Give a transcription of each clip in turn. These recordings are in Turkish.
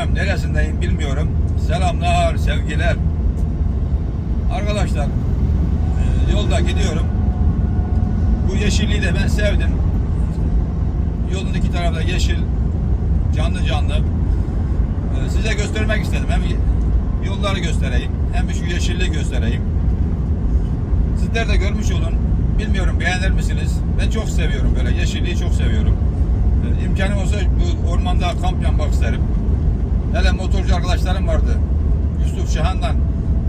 bilmem neresindeyim bilmiyorum. Selamlar, sevgiler. Arkadaşlar e, yolda gidiyorum. Bu yeşilliği de ben sevdim. Yolun iki tarafta yeşil, canlı canlı. E, Size göstermek istedim. Hem yolları göstereyim, hem şu yeşilliği göstereyim. Sizler de görmüş olun. Bilmiyorum beğenir misiniz? Ben çok seviyorum böyle yeşilliği çok seviyorum. E, İmkanım olsa bu ormanda kamp yapmak isterim. Hele motorcu arkadaşlarım vardı. Yusuf Şahan'dan,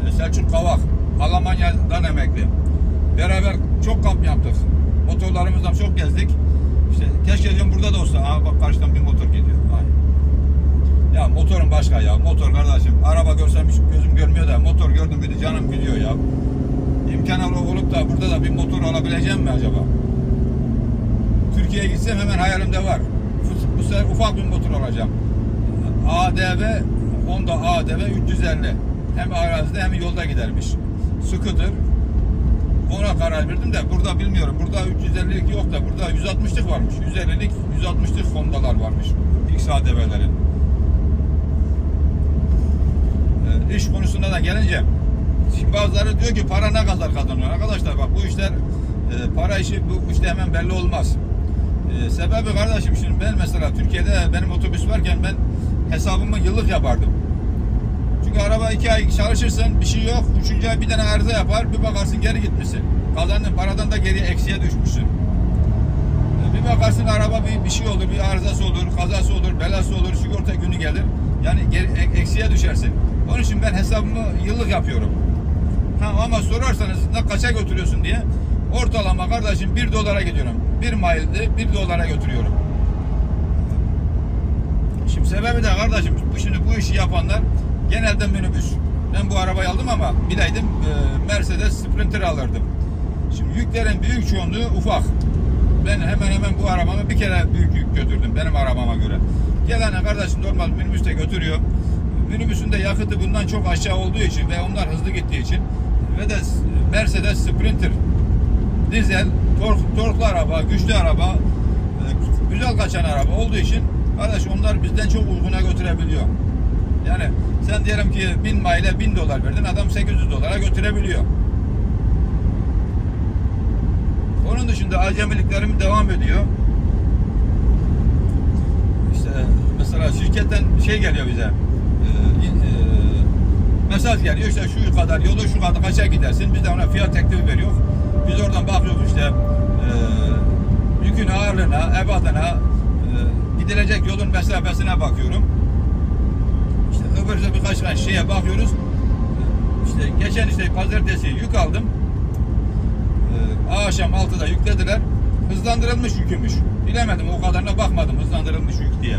e, Selçuk Kavak, Almanya'dan emekli. Beraber çok kamp yaptık. Motorlarımızla çok gezdik. İşte keşke diyorum burada da olsa. Aa bak karşıdan bir motor gidiyor. Ay. Ya motorun başka ya. Motor kardeşim. Araba görsem hiç gözüm görmüyor da motor gördüm miydi canım gidiyor ya. İmkan olup da burada da bir motor alabileceğim mi acaba? Türkiye'ye gitsem hemen hayalimde var. Bu sefer ufak bir motor alacağım. ADV Honda ADV 350 hem arazide hem yolda gidermiş. Sıkıdır. Ona karar verdim de burada bilmiyorum. Burada 350'lik yok da burada 160'lık varmış. 150'lik 160'lık Honda'lar varmış. X ADV'lerin. Ee, iş konusuna da gelince şimdi bazıları diyor ki para ne kadar kazanıyor. Arkadaşlar bak bu işler e, para işi bu işte hemen belli olmaz. Ee, sebebi kardeşim şimdi ben mesela Türkiye'de benim otobüs varken ben hesabımı yıllık yapardım. Çünkü araba iki ay çalışırsın bir şey yok. Üçüncü ay bir tane arıza yapar bir bakarsın geri gitmişsin. Kazandığın paradan da geriye eksiye düşmüşsün. Ee, Bir bakarsın araba bir, bir şey olur, bir arızası olur, kazası olur, belası olur, sigorta günü gelir. Yani geri, ek- eksiye düşersin. Onun için ben hesabımı yıllık yapıyorum. Ha, ama sorarsanız ne kaça götürüyorsun diye ortalama kardeşim 1 dolara gidiyorum. 1 milde 1 dolara götürüyorum. Şimdi sebebi de kardeşim bu şimdi bu işi yapanlar genelde minibüs. Ben bu arabayı aldım ama bileydim e, Mercedes Sprinter alırdım. Şimdi yüklerin büyük çoğunluğu ufak. Ben hemen hemen bu arabamı bir kere büyük yük götürdüm benim arabama göre. Gelen kardeşim normal minibüste götürüyor. Minibüsün de yakıtı bundan çok aşağı olduğu için ve onlar hızlı gittiği için ve de Mercedes Sprinter dizel, tork, torklu araba, güçlü araba, e, güzel kaçan araba olduğu için kardeş onlar bizden çok uyguna götürebiliyor. Yani sen diyelim ki 1000 mile 1000 dolar verdin adam 800 dolara götürebiliyor. Onun dışında acemiliklerim devam ediyor. İşte mesela şirketten şey geliyor bize. e, e, mesaj geliyor işte şu kadar yolu şu kadar kaça gidersin. Biz de ona fiyat teklifi veriyor. Biz oradan bakıyoruz işte e, yükün ağırlığına, e, yolun mesafesine bakıyorum. İşte öbürüze birkaç tane şeye bakıyoruz. İşte geçen işte pazartesi yük aldım. Ee, akşam 6'da yüklediler. Hızlandırılmış yükümüş. Bilemedim o kadarına bakmadım hızlandırılmış yük diye.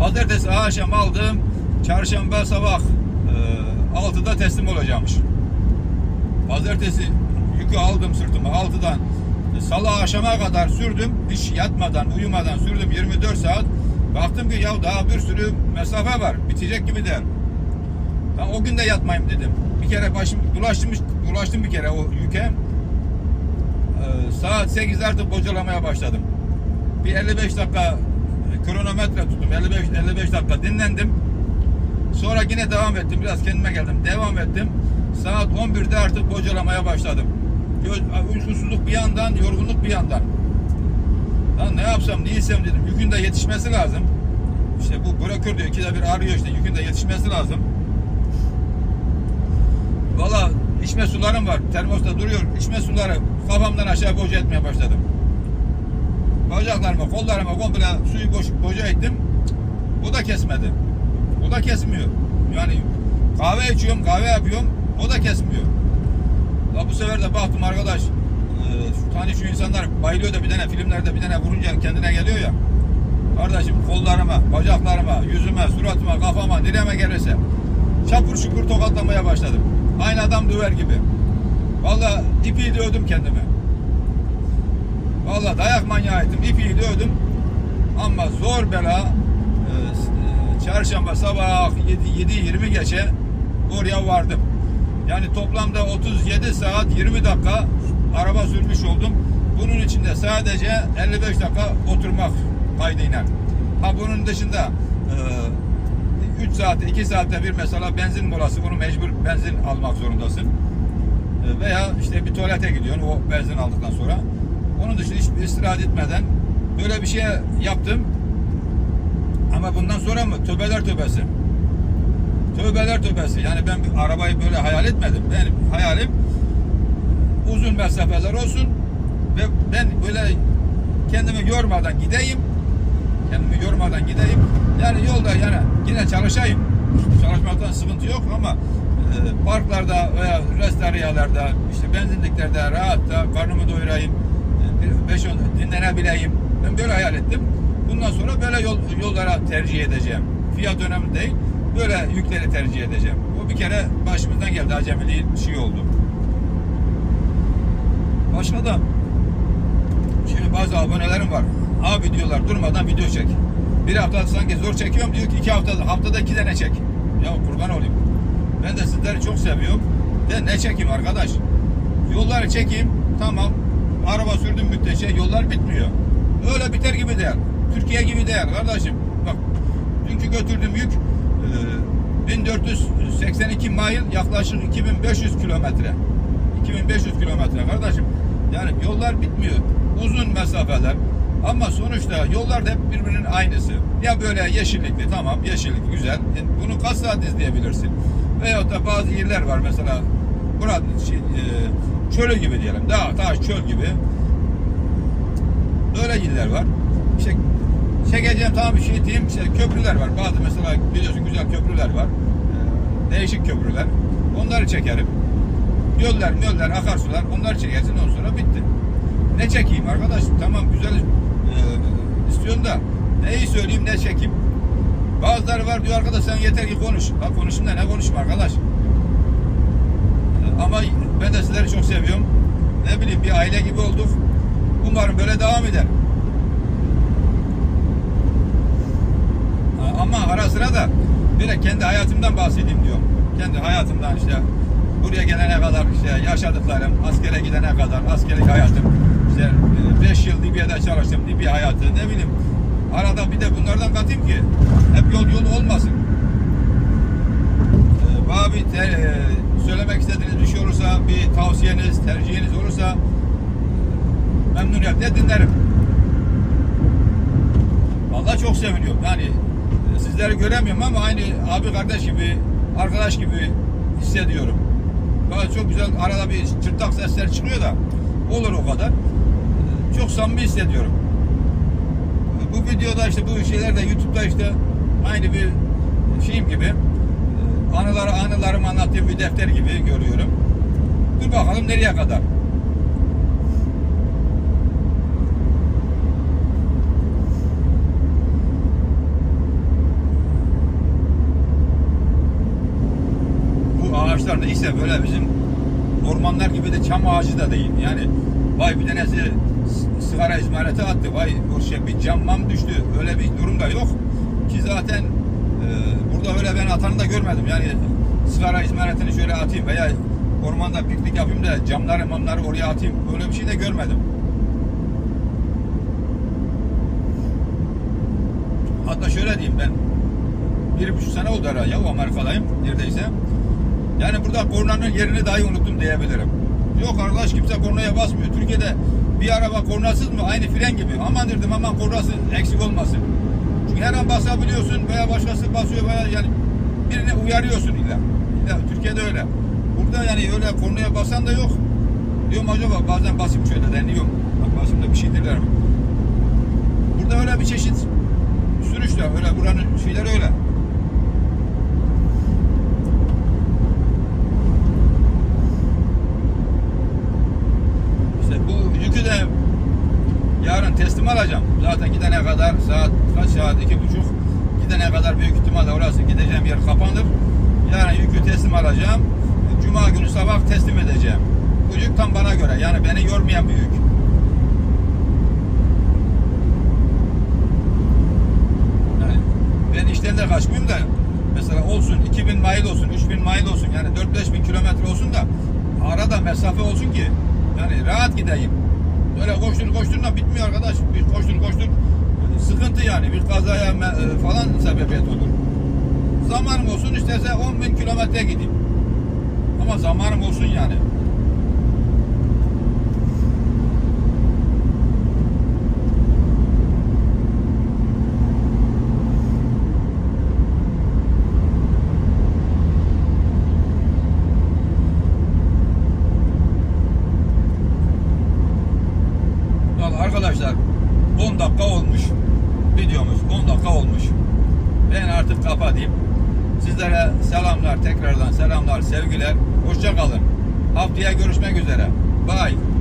Pazartesi akşam aldım. Çarşamba sabah e, 6'da teslim olacakmış. Pazartesi yükü aldım sırtıma 6'dan e, salı akşama kadar sürdüm. Hiç yatmadan, uyumadan sürdüm 24 saat. Baktım ki ya daha bir sürü mesafe var. Bitecek gibi der. Ben o gün de yatmayayım dedim. Bir kere başım bulaştım, bulaştım bir kere o yüke. Ee, saat 8'de artık bocalamaya başladım. Bir 55 dakika e, kronometre tuttum. 55 55 dakika dinlendim. Sonra yine devam ettim. Biraz kendime geldim. Devam ettim. Saat 11'de artık bocalamaya başladım. Uykusuzluk bir yandan, yorgunluk bir yandan. Lan ne yapsam, ne yesem dedim. Yükün de yetişmesi lazım. İşte bu bırakır diyor. ikide bir arıyor işte. Yükün de yetişmesi lazım. Valla içme sularım var. Termosta duruyor. İçme suları kafamdan aşağı boca etmeye başladım. Bacaklarıma, kollarıma komple suyu boş, boca ettim. O da kesmedi. O da kesmiyor. Yani kahve içiyorum, kahve yapıyorum. O da kesmiyor. La bu sefer de baktım arkadaş. E, hani şu insanlar bayılıyor da bir tane filmlerde bir tane vurunca kendine geliyor ya. Kardeşim kollarıma, bacaklarıma, yüzüme, suratıma, kafama, nereme gelirse çapur şukur tokatlamaya başladım. Aynı adam döver gibi. Vallahi ipi dövdüm kendime. Vallahi dayak manyağıydım. ipi dövdüm. Ama zor bela e, e, çarşamba sabah 7-20 geçe oraya vardım. Yani toplamda 37 saat 20 dakika araba sürmüş oldum. Bunun içinde sadece 55 dakika oturmak kaydıyla. Ha bunun dışında 3 saatte 2 saatte bir mesela benzin molası bunu mecbur benzin almak zorundasın. E, veya işte bir tuvalete gidiyorsun o benzin aldıktan sonra. Onun dışında hiç istirahat etmeden böyle bir şey yaptım. Ama bundan sonra mı? Tövbeler tövbesi. Tövbeler tövbesi. Yani ben bir arabayı böyle hayal etmedim. Benim hayalim uzun mesafeler olsun ve ben böyle kendimi yormadan gideyim. Kendimi yormadan gideyim. Yani yolda yani yine çalışayım. Çalışmaktan sıkıntı yok ama e, parklarda veya restoranlarda işte benzinliklerde rahatta karnımı doyurayım. E, beş on dinlenebileyim. Ben böyle hayal ettim. Bundan sonra böyle yol, yollara tercih edeceğim. Fiyat önemli değil. Böyle yükleri tercih edeceğim. Bu bir kere başımızdan geldi. Acemiliğin şey oldu. Başka da şimdi bazı abonelerim var. Abi diyorlar durmadan video çek. Bir hafta sanki zor çekiyorum diyor ki iki haftada haftada iki tane çek. Ya kurban olayım. Ben de sizleri çok seviyorum. De ne çekeyim arkadaş? Yolları çekeyim. Tamam. Araba sürdüm müddetçe yollar bitmiyor. Öyle biter gibi değil. Türkiye gibi değil kardeşim. Bak dünkü götürdüğüm yük 1482 mil yaklaşık 2500 kilometre. 2500 kilometre kardeşim. Yani yollar bitmiyor. Uzun mesafeler. Ama sonuçta yollar da hep birbirinin aynısı. Ya böyle yeşillikli tamam yeşillik güzel. E, Bunu kaç saat izleyebilirsin? Veyahut da bazı yerler var mesela burada şey, e, çölü gibi diyelim. Dağ, taş, çöl gibi. Öyle yerler var. İşte çekeceğim tamam bir şey diyeyim. İşte köprüler var. Bazı mesela biliyorsun güzel köprüler var. E, Değişik köprüler. Onları çekerim. Göller, göller, akarsular onları çekersin ondan sonra bitti. Ne çekeyim arkadaş? Tamam güzel e, istiyorsun da neyi söyleyeyim ne çekeyim? Bazıları var diyor arkadaş sen yeter ki konuş. Ha konuşayım da ne konuşayım arkadaş? Ama ben de sizleri çok seviyorum. Ne bileyim bir aile gibi olduk. Umarım böyle devam eder. Ama ara sıra da bir de kendi hayatımdan bahsedeyim diyorum. Kendi hayatımdan işte buraya gelene kadar işte yaşadıklarım, askere gidene kadar askerlik hayatım, işte 5 yıl Libya'da çalıştım, Libya hayatı ne bileyim. Arada bir de bunlardan katayım ki hep yol yol olmasın. Ee, Bana bir te- e, söylemek istediğiniz bir şey olursa, bir tavsiyeniz, tercihiniz olursa memnuniyetle dinlerim. Vallahi çok seviniyorum. Yani e, sizleri göremiyorum ama aynı abi kardeş gibi, arkadaş gibi hissediyorum. Bazı çok güzel arada bir çırtlak sesler çıkıyor da olur o kadar. Çok samimi hissediyorum. Bu videoda işte bu şeyler de YouTube'da işte aynı bir şeyim gibi anıları anılarımı anlattığım bir defter gibi görüyorum. Dur bakalım nereye kadar. Ağaçlar neyse böyle bizim ormanlar gibi de çam ağacı da değil. Yani vay bir tanesi sigara izmareti attı. Vay o şey bir cammam düştü. Öyle bir durum da yok. Ki zaten e, burada öyle ben atanı da görmedim. Yani sigara izmaretini şöyle atayım veya ormanda piknik yapayım da camları mamları oraya atayım. Öyle bir şey de görmedim. Hatta şöyle diyeyim ben bir buçuk sene oldu herhalde ya o Amerika'dayım neredeyse. Yani burada kornanın yerini dahi unuttum diyebilirim. Yok arkadaş kimse kornaya basmıyor. Türkiye'de bir araba kornasız mı? Aynı fren gibi. Aman dedim aman kornası eksik olmasın. Çünkü her an basabiliyorsun veya başkası basıyor veya yani birini uyarıyorsun illa. illa Türkiye'de öyle. Burada yani öyle kornaya basan da yok. Diyorum acaba bazen basayım şöyle deniyorum. Bak basayım da bir şey derler mi? Burada öyle bir çeşit sürüş de öyle buranın şeyleri öyle. İşte bu yükü de yarın teslim alacağım. Zaten gidene kadar saat kaç saat iki buçuk gidene kadar büyük ihtimalle orası gideceğim yer kapanır. Teslim alacağım. Cuma günü sabah teslim edeceğim. Bu yük tam bana göre. Yani beni yormayan bir yük. Yani ben işten de kaçmayayım da mesela olsun 2000 mil olsun 3000 mil olsun yani 4-5 bin kilometre olsun da arada mesafe olsun ki yani rahat gideyim. Böyle koştur koştur da bitmiyor arkadaş. Bir koştur koştur sıkıntı yani. Bir kazaya e, falan sebebiyet olur. Zamanım olsun isterse 10 bin kilometre gideyim. Ama zamanım olsun yani. Vallahi arkadaşlar 10 dakika olmuş videomuz 10 dakika olmuş. Ben artık kapatayım. Sizlere selamlar tekrardan selamlar sevgiler. Hoşça kalın. Haftaya görüşmek üzere. Bye.